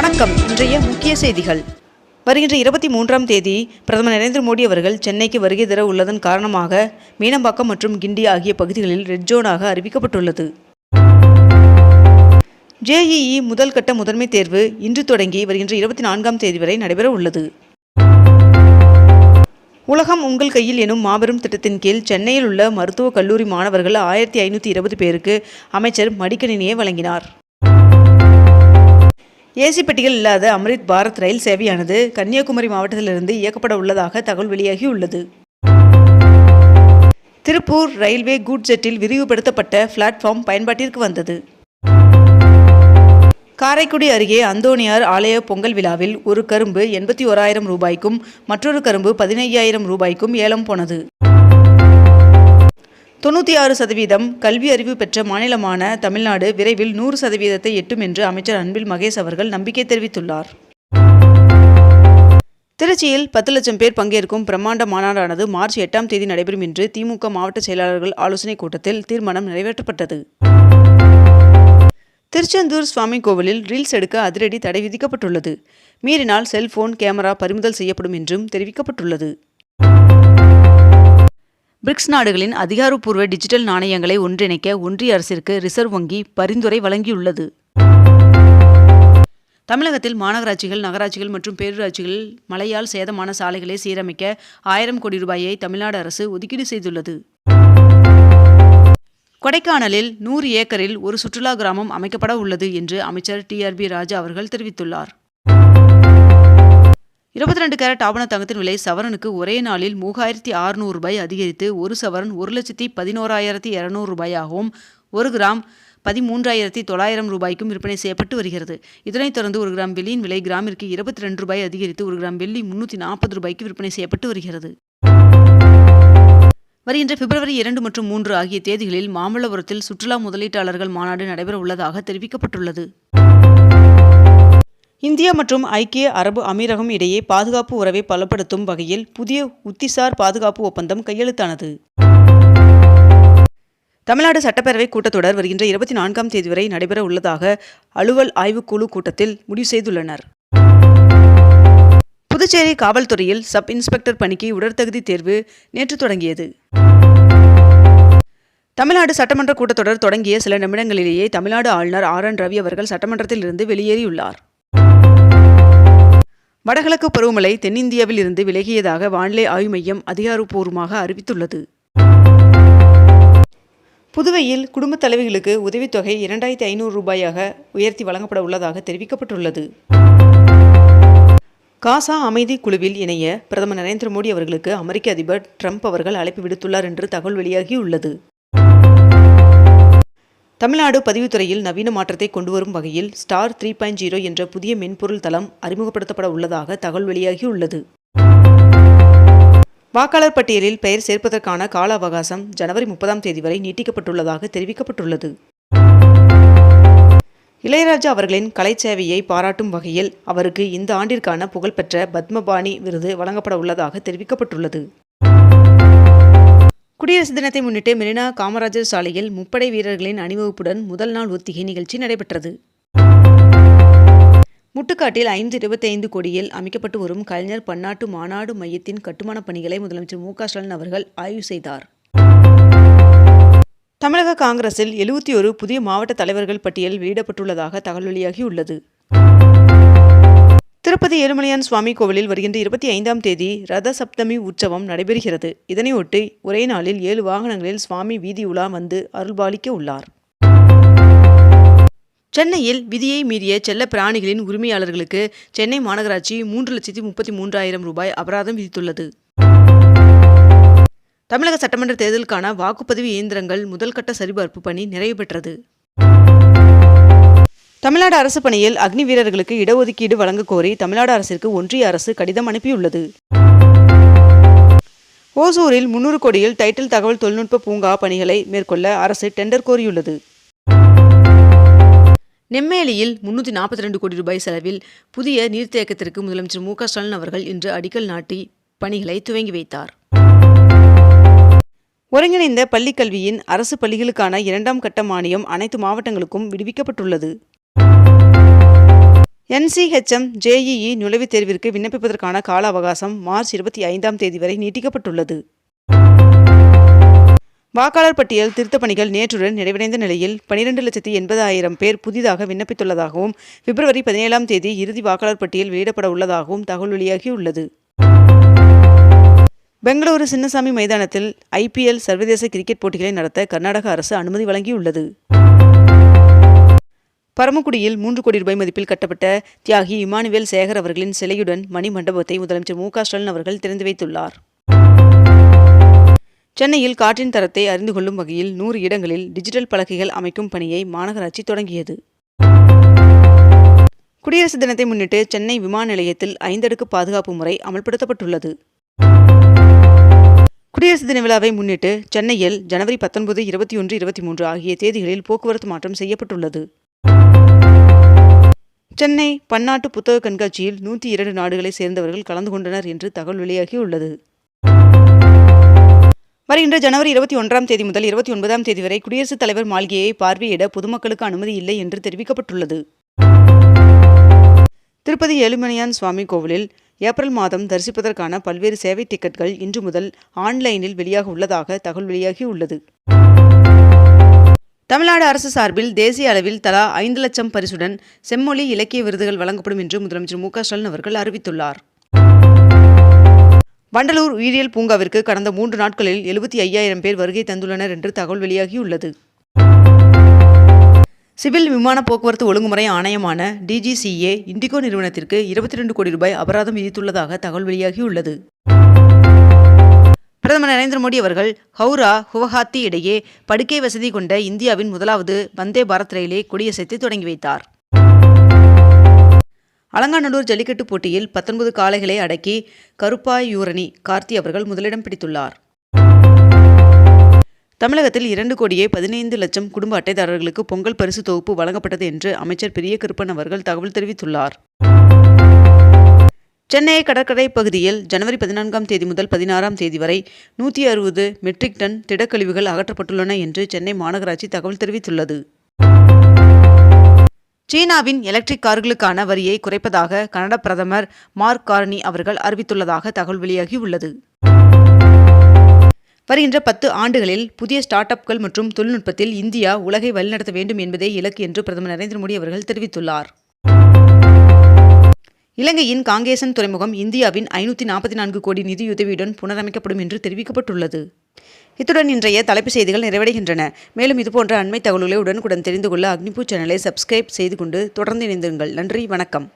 வணக்கம். இன்றைய முக்கிய செய்திகள். வருகின்ற இருபத்தி மூன்றாம் தேதி பிரதமர் நரேந்திர மோடி அவர்கள் சென்னைக்கு வருகை தர உள்ளதன் காரணமாக மீனம்பாக்கம் மற்றும் கிண்டி ஆகிய பகுதிகளில் ரெட் ஜோனாக அறிவிக்கப்பட்டுள்ளது. ஜேஇஇ முதல் கட்ட முதன்மை தேர்வு இன்று தொடங்கி வருகின்ற இருபத்தி நான்காம் தேதி வரை நடைபெற உள்ளது. உலகம் உங்கள் கையில் எனும் மாபெரும் திட்டத்தின் கீழ் சென்னையில் உள்ள மருத்துவக் கல்லூரி மாணவர்கள் ஆயிரத்தி ஐநூற்றி இருபது பேருக்கு அமைச்சர் மடிக்கணினியை வழங்கினார். ஏசி பெட்டிகள் இல்லாத அம்ரித் பாரத் ரயில் சேவையானது கன்னியாகுமரி மாவட்டத்திலிருந்து இயக்கப்பட உள்ளதாக தகவல் வெளியாகியுள்ளது. திருப்பூர் ரயில்வே குட் ஜெட்டில் விரிவுபடுத்தப்பட்ட பிளாட்ஃபார்ம் பயன்பாட்டிற்கு வந்தது. காரைக்குடி அருகே அந்தோணியார் ஆலய பொங்கல் விழாவில் ஒரு கரும்பு எண்பத்தி ஓராயிரம் ரூபாய்க்கும் மற்றொரு கரும்பு பதினையாயிரம் ரூபாய்க்கும் ஏலம் போனது. தொண்ணூற்றி ஆறு சதவீதம் கல்வி அறிவு பெற்ற மாநிலமான தமிழ்நாடு விரைவில் நூறு சதவீதத்தை எட்டும் என்று அமைச்சர் அன்பில் மகேஷ் அவர்கள் நம்பிக்கை தெரிவித்துள்ளார். திருச்சியில் பத்து லட்சம் பேர் பங்கேற்கும் பிரம்மாண்ட மாநாடானது மார்ச் எட்டாம் தேதி நடைபெறும் என்று திமுக மாவட்ட செயலாளர்கள் ஆலோசனைக் கூட்டத்தில் தீர்மானம் நிறைவேற்றப்பட்டது. திருச்செந்தூர் சுவாமி கோவிலில் ரீல்ஸ் எடுக்க அதிரடி தடை விதிக்கப்பட்டுள்ளது. மீறினால் செல்போன் கேமரா பறிமுதல் செய்யப்படும் என்றும் தெரிவிக்கப்பட்டுள்ளது. பிரிக்ஸ் நாடுகளின் அதிகாரப்பூர்வ டிஜிட்டல் நாணயங்களை ஒன்றிணைக்க ஒன்றிய அரசிற்கு ரிசர்வ் வங்கி பரிந்துரை வழங்கியுள்ளது. தமிழகத்தில் மாநகராட்சிகள் நகராட்சிகள் மற்றும் பேரூராட்சிகளில் மழையால் சேதமான சாலைகளை சீரமைக்க ஆயிரம் கோடி ரூபாயை தமிழ்நாடு அரசு ஒதுக்கீடு செய்துள்ளது. கொடைக்கானலில் நூறு ஏக்கரில் ஒரு சுற்றுலா கிராமம் அமைக்கப்பட உள்ளது என்று அமைச்சர் டிஆர்பி ராஜா அவர்கள் தெரிவித்துள்ளார். இருபத்தி ரெண்டு கேரட் ஆவண தங்கத்தின் விலை சவரனுக்கு ஒரே நாளில் மூவாயிரத்தி அறுநூறு ரூபாய் அதிகரித்து ஒரு சவரன் ஒரு லட்சத்தி பதினோராயிரத்தி இரநூறு ரூபாயாகவும் ஒரு கிராம் பதிமூன்றாயிரத்தி தொள்ளாயிரம் ரூபாய்க்கும் விற்பனை செய்யப்பட்டு வருகிறது. இதனைத் தொடர்ந்து ஒரு கிராம் வெள்ளியின் விலை கிராமிற்கு இருபத்தி ரெண்டு ரூபாய் அதிகரித்து ஒரு கிராம் வெள்ளி முன்னூற்றி நாற்பது ரூபாய்க்கு விற்பனை செய்யப்பட்டு வருகிறது. வருகின்ற பிப்ரவரி இரண்டு மற்றும் மூன்று ஆகிய தேதிகளில் மாமல்லபுரத்தில் சுற்றுலா முதலீட்டாளர்கள் மாநாடு நடைபெற உள்ளதாக தெரிவிக்கப்பட்டுள்ளது. இந்தியா மற்றும் ஐக்கிய அரபு அமீரகம் இடையே பாதுகாப்பு உறவை பலப்படுத்தும் வகையில் புதிய உத்திசார் பாதுகாப்பு ஒப்பந்தம் கையெழுத்தானது. தமிழ்நாடு சட்டப்பேரவை கூட்டத்தொடர் வருகின்ற இருபத்தி நான்காம் தேதி வரை நடைபெற உள்ளதாக அலுவல் ஆய்வுக்குழு கூட்டத்தில் முடிவு செய்துள்ளனர். புதுச்சேரி காவல்துறையில் சப் இன்ஸ்பெக்டர் பணிக்கு உடற்தகுதி தேர்வு நேற்று தொடங்கியது. தமிழ்நாடு சட்டமன்ற கூட்டத்தொடர் தொடங்கிய சில நிமிடங்களிலேயே தமிழ்நாடு ஆளுநர் ஆர் என் ரவி அவர்கள் சட்டமன்றத்தில் இருந்து வெளியேறியுள்ளார். வடகிழக்கு பருவமழை தென்னிந்தியாவில் இருந்து விலகியதாக வானிலை ஆய்வு மையம் அதிகாரப்பூர்வமாக அறிவித்துள்ளது. புதுவையில் குடும்பத் தலைவிகளுக்கு உதவித்தொகை இரண்டாயிரத்தி ஐநூறு ரூபாயாக உயர்த்தி வழங்கப்பட உள்ளதாக தெரிவிக்கப்பட்டுள்ளது. காசா அமைதி குழுவில் இணைய பிரதமர் நரேந்திர மோடி அவர்களுக்கு அமெரிக்க அதிபர் ட்ரம்ப் அவர்கள் அழைப்பு விடுத்துள்ளார் என்று தகவல் வெளியாகியுள்ளது. தமிழ்நாடு பதிவுத்துறையில் நவீன மாற்றத்தை கொண்டுவரும் வகையில் ஸ்டார் த்ரீ பாயிண்ட் ஜீரோ என்ற புதிய மென்பொருள் தளம் அறிமுகப்படுத்தப்பட உள்ளதாக தகவல் வெளியாகியுள்ளது. வாக்காளர் பட்டியலில் பெயர் சேர்ப்பதற்கான கால அவகாசம் ஜனவரி முப்பதாம் தேதி வரை நீட்டிக்கப்பட்டுள்ளதாக தெரிவிக்கப்பட்டுள்ளது. இளையராஜா அவர்களின் கலைச்சேவையை பாராட்டும் வகையில் அவருக்கு இந்த ஆண்டிற்கான புகழ்பெற்ற பத்மபாணி விருது வழங்கப்பட உள்ளதாக தெரிவிக்கப்பட்டுள்ளது. குடியரசு தினத்தை முன்னிட்டு மெரினா காமராஜர் சாலையில் முப்படை வீரர்களின் அணிவகுப்புடன் முதல் நாள் ஒத்திகை நிகழ்ச்சி நடைபெற்றது. முட்டுக்காட்டில் ஐந்து இருபத்தைந்து கோடியில் அமைக்கப்பட்டு வரும் கலைஞர் பன்னாட்டு மாநாடு மையத்தின் கட்டுமானப் பணிகளை முதலமைச்சர் மு க ஸ்டாலின் அவர்கள் ஆய்வு செய்தார். தமிழக காங்கிரஸில் எழுபத்தி ஒரு புதிய மாவட்ட தலைவர்கள் பட்டியல் வெளியிடப்பட்டுள்ளதாக தகவல் வெளியாகியுள்ளது. திருப்பதி ஏழுமலையான் சுவாமி கோவிலில் வருகின்ற இருபத்தி ஐந்தாம் தேதி ரத சப்தமி உற்சவம் நடைபெறுகிறது. இதனையொட்டி ஒரே நாளில் ஏழு வாகனங்களில் சுவாமி வீதி உலா வந்து அருள்பாலிக்க உள்ளார். சென்னையில் விதியை மீறிய செல்ல பிராணிகளின் உரிமையாளர்களுக்கு சென்னை மாநகராட்சி மூன்று லட்சத்தி முப்பத்தி மூன்றாயிரம் ரூபாய் அபராதம் விதித்துள்ளது. தமிழக சட்டமன்ற தேர்தலுக்கான வாக்குப்பதிவு இயந்திரங்கள் முதல் கட்ட சரிபார்ப்பு பணி நிறைவு பெற்றது. தமிழ்நாடு அரசு பணியில் அக்னி வீரர்களுக்கு இடஒதுக்கீடு வழங்க கோரி தமிழ்நாடு அரசிற்கு ஒன்றிய அரசு கடிதம் அனுப்பியுள்ளது. ஓசூரில் முன்னூறு கோடியில் டைட்டில் தகவல் தொழில்நுட்ப பூங்கா பணிகளை மேற்கொள்ள அரசு டெண்டர் கோரியுள்ளது. நெம்மேலியில் முன்னூற்றி நாற்பத்தி ரெண்டு கோடி ரூபாய் செலவில் புதிய நீர்த்தேக்கத்திற்கு முதலமைச்சர் மு க ஸ்டாலின் அவர்கள் இன்று அடிக்கல் நாட்டி பணிகளை துவங்கி வைத்தார். ஒருங்கிணைந்த பள்ளிக் கல்வியின் அரசு பள்ளிகளுக்கான இரண்டாம் கட்ட மானியம் அனைத்து மாவட்டங்களுக்கும் விடுவிக்கப்பட்டுள்ளது. என்சிஹெச்எம் ஜேஇஇ நுழைவுத் தேர்விற்கு விண்ணப்பிப்பதற்கான கால அவகாசம் மார்ச் இருபத்தி ஐந்தாம் தேதி வரை நீட்டிக்கப்பட்டுள்ளது. வாக்காளர் பட்டியல் திருத்தப் பணிகள் நேற்றுடன் நிறைவடைந்த நிலையில் பனிரெண்டு லட்சத்தி எண்பதாயிரம் பேர் புதிதாக விண்ணப்பித்துள்ளதாகவும் பிப்ரவரி பதினேழாம் தேதி இறுதி வாக்காளர் பட்டியல் வெளியிடப்பட உள்ளதாகவும் தகவல் வெளியாகியுள்ளது. பெங்களூரு சின்னசாமி மைதானத்தில் ஐபிஎல் சர்வதேச கிரிக்கெட் போட்டிகளை நடத்த கர்நாடக அரசு அனுமதி வழங்கியுள்ளது. பரமக்குடியில் மூன்று கோடி ரூபாய் மதிப்பில் கட்டப்பட்ட தியாகி இமானுவேல் சேகர் அவர்களின் சிலையுடன் மணி மண்டபத்தை முதலமைச்சர் மு ஸ்டாலின் அவர்கள் திறந்து வைத்துள்ளார். சென்னையில் காற்றின் தரத்தை அறிந்து கொள்ளும் வகையில் நூறு இடங்களில் டிஜிட்டல் பலகைகள் அமைக்கும் பணியை மாநகராட்சி தொடங்கியது. குடியரசு தினத்தை முன்னிட்டு சென்னை விமான நிலையத்தில் ஐந்தடுக்கு பாதுகாப்பு முறை அமல்படுத்தப்பட்டுள்ளது. குடியரசு தின விழாவை முன்னிட்டு சென்னையில் ஜனவரி பத்தொன்பது இருபத்தி ஒன்று இருபத்தி மூன்று ஆகிய தேதிகளில் போக்குவரத்து மாற்றம் செய்யப்பட்டுள்ளது. சென்னை பன்னாட்டு புத்தக கண்காட்சியில் நூற்றி இரண்டு நாடுகளை சேர்ந்தவர்கள் கலந்து கொண்டனர் என்று தகவல் வெளியாகியுள்ளது. வருகின்ற ஜனவரி இருபத்தி ஒன்றாம் தேதி முதல் இருபத்தி ஒன்பதாம் தேதி வரை குடியரசுத் தலைவர் மாளிகையை பார்வையிட பொதுமக்களுக்கு அனுமதி இல்லை என்று தெரிவிக்கப்பட்டுள்ளது. திருப்பதி ஏழுமலையான் சுவாமி கோவிலில் ஏப்ரல் மாதம் தரிசிப்பதற்கான பல்வேறு சேவை டிக்கெட்கள் இன்று முதல் ஆன்லைனில் வெளியாக உள்ளதாக தகவல் வெளியாகியுள்ளது. தமிழ்நாடு அரசு சார்பில் தேசிய அளவில் தலா ஐந்து லட்சம் பரிசுடன் செம்மொழி இலக்கிய விருதுகள் வழங்கப்படும் என்று முதலமைச்சர் மு ஸ்டாலின் அவர்கள் அறிவித்துள்ளார். வண்டலூர் உயிரியல் பூங்காவிற்கு கடந்த மூன்று நாட்களில் எழுபத்தி ஐயாயிரம் பேர் வருகை தந்துள்ளனர் என்று தகவல் வெளியாகியுள்ளது. சிவில் விமான போக்குவரத்து ஒழுங்குமுறை ஆணையமான டிஜிசிஏ இண்டிகோ நிறுவனத்திற்கு இருபத்தி ரெண்டு கோடி ரூபாய் அபராதம் விதித்துள்ளதாக தகவல் வெளியாகியுள்ளது. பிரதமர் நரேந்திர மோடி அவர்கள் ஹவுரா குவஹாத்தி இடையே படுக்கை வசதி கொண்ட இந்தியாவின் முதலாவது வந்தே பாரத் ரயிலை கொடியசைத்து தொடங்கி வைத்தார். அலங்காநல்லூர் ஜல்லிக்கட்டு போட்டியில் பத்தொன்பது காளைகளை அடக்கி கருப்பாயூரணி கார்த்தி அவர்கள் முதலிடம் பிடித்துள்ளார். தமிழகத்தில் இரண்டு கோடியே பதினைந்து லட்சம் குடும்ப அட்டைதாரர்களுக்கு பொங்கல் பரிசு தொகுப்பு வழங்கப்பட்டது என்று அமைச்சர் பெரிய கருப்பன் அவர்கள் தகவல் தெரிவித்துள்ளார். சென்னை கடற்கரை பகுதியில் ஜனவரி பதினான்காம் தேதி முதல் பதினாறாம் தேதி வரை நூற்றி அறுபது மெட்ரிக் டன் திடக்கழிவுகள் அகற்றப்பட்டுள்ளன என்று சென்னை மாநகராட்சி தகவல் தெரிவித்துள்ளது. சீனாவின் எலக்ட்ரிக் கார்களுக்கான வரியை குறைப்பதாக கனடா பிரதமர் மார்க் கார்னி அவர்கள் அறிவித்துள்ளதாக தகவல் வெளியாகியுள்ளது. வருகின்ற பத்து ஆண்டுகளில் புதிய ஸ்டார்ட் அப்கள் மற்றும் தொழில்நுட்பத்தில் இந்தியா உலகை வழிநடத்த வேண்டும் என்பதே இலக்கு என்று பிரதமர் நரேந்திர மோடி அவர்கள் தெரிவித்துள்ளார். இலங்கையின் காங்கேசன் துறைமுகம் இந்தியாவின் ஐநூற்றி நாற்பத்தி நான்கு கோடி நிதியுதவியுடன் புனரமைக்கப்படும் என்று தெரிவிக்கப்பட்டுள்ளது. இத்துடன் இன்றைய தலைப்புச் செய்திகள் நிறைவடைகின்றன. மேலும் இதுபோன்ற அண்மை தகவல்களை உடனுக்குடன் தெரிந்து கொள்ள அக்னிபூ சேனலை சப்ஸ்கிரைப் செய்து கொண்டு தொடர்ந்து இணைந்திருங்கள். நன்றி வணக்கம்.